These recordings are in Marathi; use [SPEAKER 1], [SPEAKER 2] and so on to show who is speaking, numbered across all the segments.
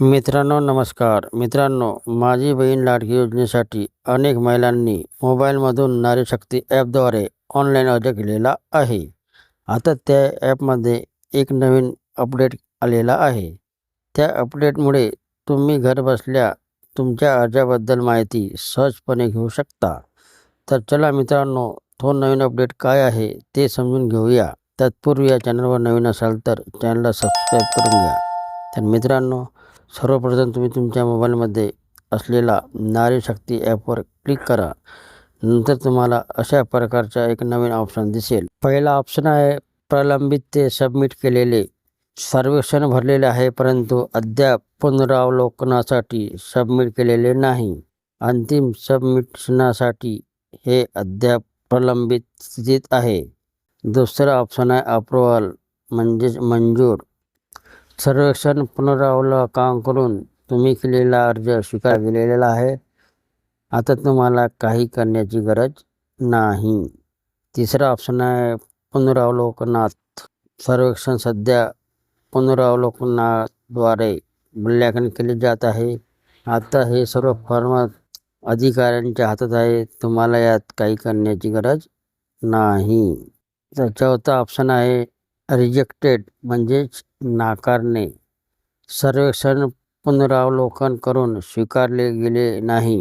[SPEAKER 1] मित्रांनो नमस्कार. मित्रांनो माझी बहीण लाडकी योजनेसाठी अनेक महिलांनी मोबाईलमधून नारीशक्ती ॲपद्वारे ऑनलाईन अर्ज केलेला आहे. आता त्या ॲपमध्ये एक नवीन अपडेट आलेला आहे. त्या अपडेटमुळे तुम्ही घरबसल्या तुमच्या अर्जाबद्दल माहिती सहजपणे घेऊ शकता. तर चला मित्रांनो तो नवीन अपडेट काय आहे ते समजून घेऊया. तत्पूर्वी या चॅनलवर नवीन असाल तर चॅनलला सबस्क्राईब करून घ्या. तर मित्रांनो सर्वप्रथम तुम्ही तुमच्या मोबाईलमध्ये असलेला नारी शक्ती ॲपवर क्लिक करा. नंतर तुम्हाला अशा प्रकारचा एक नवीन ऑप्शन दिसेल. पहिला ऑप्शन आहे प्रलंबित ते सबमिट केलेले. सर्वेक्षण भरलेले आहे परंतु अद्याप पुनरावलोकनासाठी सबमिट केलेले नाही. अंतिम सबमिशनासाठी हे अद्याप प्रलंबित स्थितीत आहे. दुसरा ऑप्शन आहे अप्रुव्हल म्हणजेच मंजूर. सर्वेक्षण पुनरावलोकन करून तुम्ही केलेला अर्ज स्वीकार दिलेला आहे. आता तुम्हाला काही करण्याची गरज नाही. तिसरा ऑप्शन आहे पुनरावलोकनात. सर्वेक्षण सध्या पुनरावलोकनाद्वारे मूल्यांकन केले जात आहे. आता हे सर्व फॉर्म अधिकाऱ्यांच्या हातात आहे. तुम्हाला यात काही करण्याची गरज नाही. तर चौथा ऑप्शन आहे रिजेक्टेड म्हणजेच नाकारणे. सर्वेक्षण पुनरावलोकन करून स्वीकारले गेले नाही.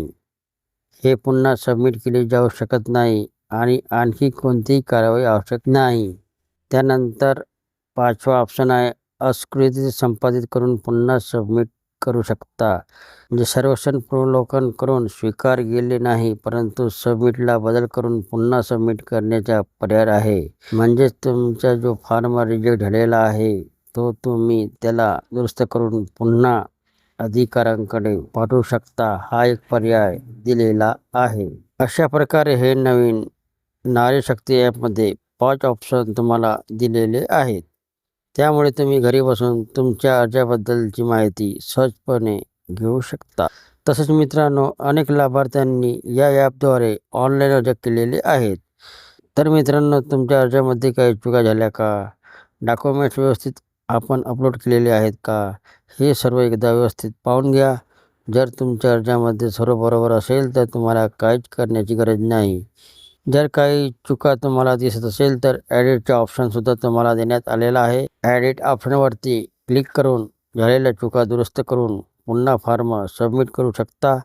[SPEAKER 1] हे पुन्हा सबमिट केले जाऊ शकत नाही आणि आणखी कोणतीही कारवाई आवश्यक नाही. त्यानंतर पाचवा ऑप्शन आहे अस्कृती संपादित करून पुन्हा सबमिट करू शकता. म्हणजे सर्वेक्षण पुनर्वलोकन करून स्वीकार गेले नाही परंतु सबमिटला बदल करून पुन्हा सबमिट करण्याचा पर्याय आहे. म्हणजेच तुमचा जो फॉर्म रिजेक्ट झालेला आहे तो तुम्ही त्याला दुरुस्त करून पुन्हा अधिकाऱ्यांकडे पाठवू शकता हा एक पर्याय दिलेला आहे. अशा प्रकारे हे नवीन नारी शक्ती ॲपमध्ये पाच ऑप्शन तुम्हाला दिलेले आहेत. त्यामुळे तुम्ही घरी बसून तुमच्या अर्जाबद्दलची माहिती सहजपणे घेऊ शकता. तसेच मित्रांनो अनेक लाभार्थ्यांनी या ॲपद्वारे ऑनलाईन अर्ज केलेले आहेत. तर मित्रांनो तुमच्या अर्जामध्ये काही चुका झाल्या का? डॉक्युमेंट्स व्यवस्थित आपण अपलोड केलेले आहेत का? हे सर्व एकदा व्यवस्थित पाहून घ्या. जर तुमच्या अर्जामध्ये सर्व बरोबर असेल तर तुम्हाला काहीच करण्याची गरज नाही. जर काही चुका तुम्हाला दिसत असेल तर ॲडिटचा ऑप्शनसुद्धा तुम्हाला देण्यात आलेला आहे. ॲडिट ऑप्शनवरती क्लिक करून झालेल्या चुका दुरुस्त करून पुन्हा फॉर्म सबमिट करू शकता.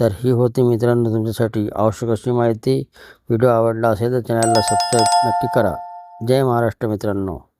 [SPEAKER 1] तर ही होती मित्रांनो तुमच्यासाठी आवश्यक अशी माहिती. व्हिडिओ आवडला असेल तर चॅनलला सबस्क्राईब नक्की करा. जय महाराष्ट्र मित्रांनो.